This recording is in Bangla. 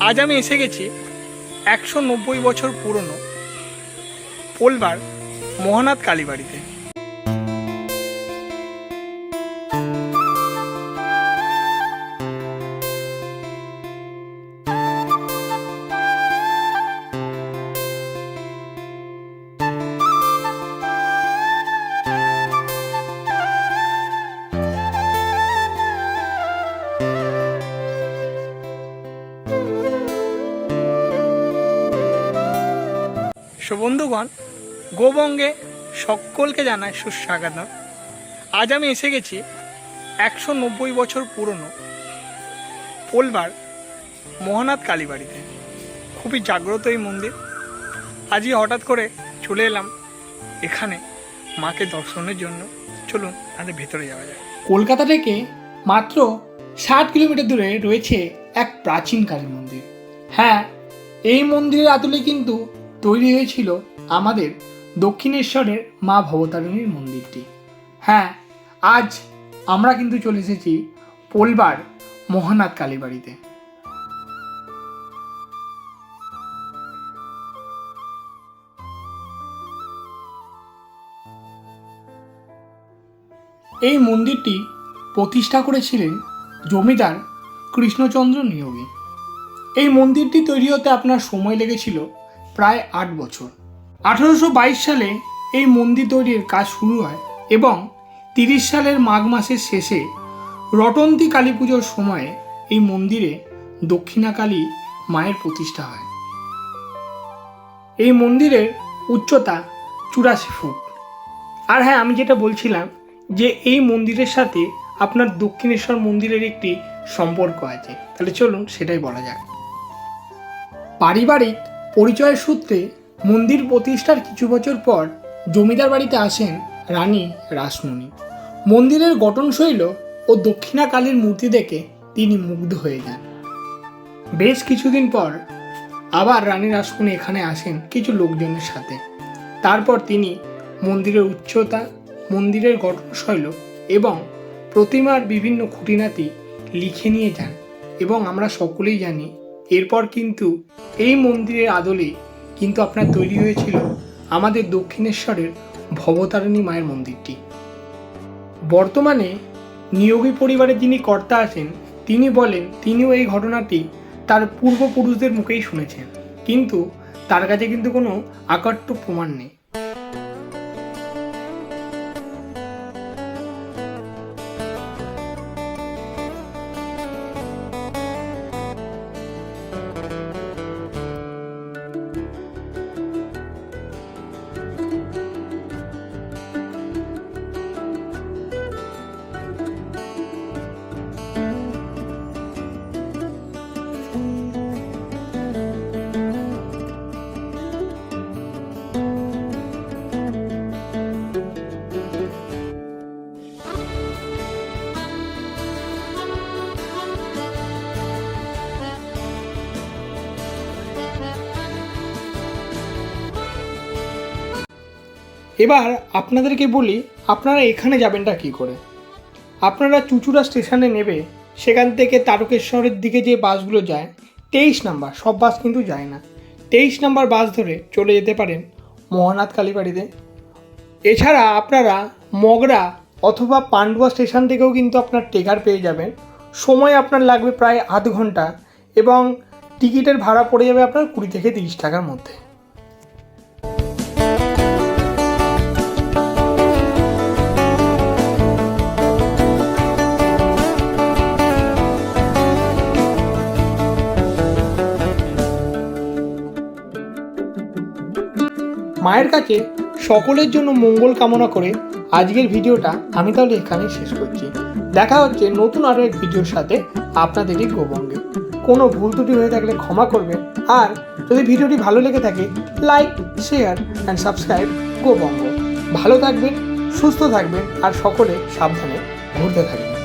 আজ আমি এসে গেছি একশো নব্বই বছর পুরনো পোলবার মহানাথ কালীবাড়িতে। সো বন্ধুগণ, গোবঙ্গে সকলকে জানায় সুস্বাগত আজ আমি এসে গেছি একশো নব্বই বছর পুরনো পোলবার মহানাথ কালীবাড়িতে। খুবই জাগ্রত এই মন্দির। আজই হঠাৎ করে চলে এলাম এখানে মাকে দর্শনের জন্য। চলুন তাহলে ভেতরে যাওয়া যায় কলকাতা থেকে মাত্র ষাট কিলোমিটার দূরে রয়েছে এক প্রাচীন কালী মন্দির। হ্যাঁ এই মন্দিরের আদলে কিন্তু তৈরি হয়েছিল আমাদের দক্ষিণেশ্বরের মা ভবতারিণীর মন্দিরটি। হ্যাঁ আজ আমরা কিন্তু চলে এসেছি পোলবার মহানাথ কালীবাড়িতে এই মন্দিরটি প্রতিষ্ঠা করেছিলেন জমিদার কৃষ্ণচন্দ্র নিয়োগী। এই মন্দিরটি তৈরি হতে আপনার সময় লেগেছিল প্রায় আট বছর। আঠারোশো বাইশ সালে এই মন্দির তৈরির কাজ শুরু হয় এবং তিরিশ সালের মাঘ মাসের শেষে রটন্তী কালী পুজোর সময়ে এই মন্দিরে দক্ষিণাকালী মায়ের প্রতিষ্ঠা হয়। এই মন্দিরের উচ্চতা চুরাশি ফুট। আর হ্যাঁ আমি যেটা বলছিলাম যে এই মন্দিরের সাথে আপনার দক্ষিণেশ্বর মন্দিরের একটি সম্পর্ক আছে। তাহলে চলুন সেটাই বলা যাক। পারিবারিক পরিচয়ের সূত্রে মন্দির প্রতিষ্ঠার কিছু বছর পর জমিদার বাড়িতে আসেন রানী রাসমণি। মন্দিরের গঠনশৈল ও দক্ষিণা কালীর মূর্তি দেখে তিনি মুগ্ধ হয়ে যান। বেশ কিছুদিন পর আবার রানী রাসমণি এখানে আসেন কিছু লোকজনের সাথে। তারপর তিনি মন্দিরের উচ্চতা, মন্দিরের গঠনশৈল এবং প্রতিমার বিভিন্ন খুঁটিনাটি লিখে নিয়ে যান এবং আমরা সকলেই জানি এরপর কিন্তু এই মন্দিরের আদলে কিন্তু আপনার তৈরি হয়েছিল আমাদের দক্ষিণেশ্বরের ভবতারিণী মায়ের মন্দিরটি। বর্তমানে নিয়োগী পরিবারের যিনি কর্তা আছেন, তিনি বলেন, তিনিও এই ঘটনাটি তার পূর্বপুরুষদের মুখেই শুনেছেন। কিন্তু তার কাছে কিন্তু কোনো আকাট্য প্রমাণ নেই। এবার আপনাদেরকে বলি, আপনারা এখানে যাবেনটা কি করে? আপনারা চুচুড়া স্টেশনে নেবে, সেখান থেকে তারকেশ্বরের দিকে যে বাসগুলো যায়, তেইশ নাম্বার, সব বাস কিন্তু যায় না। তেইশ নাম্বার বাস ধরে চলে যেতে পারেন মহানাথ কালীবাড়িতে। এছাড়া আপনারা মগরা অথবা পান্ডুয়া স্টেশন থেকেও কিন্তু আপনার টেকার পেয়ে যাবেন। সময় আপনার লাগবে প্রায় আধ ঘণ্টা এবং টিকিটের ভাড়া পড়ে যাবে আপনার কুড়ি থেকে তিরিশ টাকার মধ্যে। মায়ের কাছে সকলের জন্য মঙ্গল কামনা করে আজকের ভিডিওটা আমি তাহলে এখানেই শেষ করছি। দেখা হচ্ছে নতুন আরও এক ভিডিওর সাথে আপনাদেরই গোবঙ্গে কোনো ভুল ত্রুটি হয়ে থাকলে ক্ষমা করবেন আর যদি ভিডিওটি ভালো লেগে থাকে, লাইক, শেয়ার অ্যান্ড সাবস্ক্রাইব গোবঙ্গ ভালো থাকবেন, সুস্থ থাকবেন আর সকলে সাবধানে ঘুরতে থাকবেন।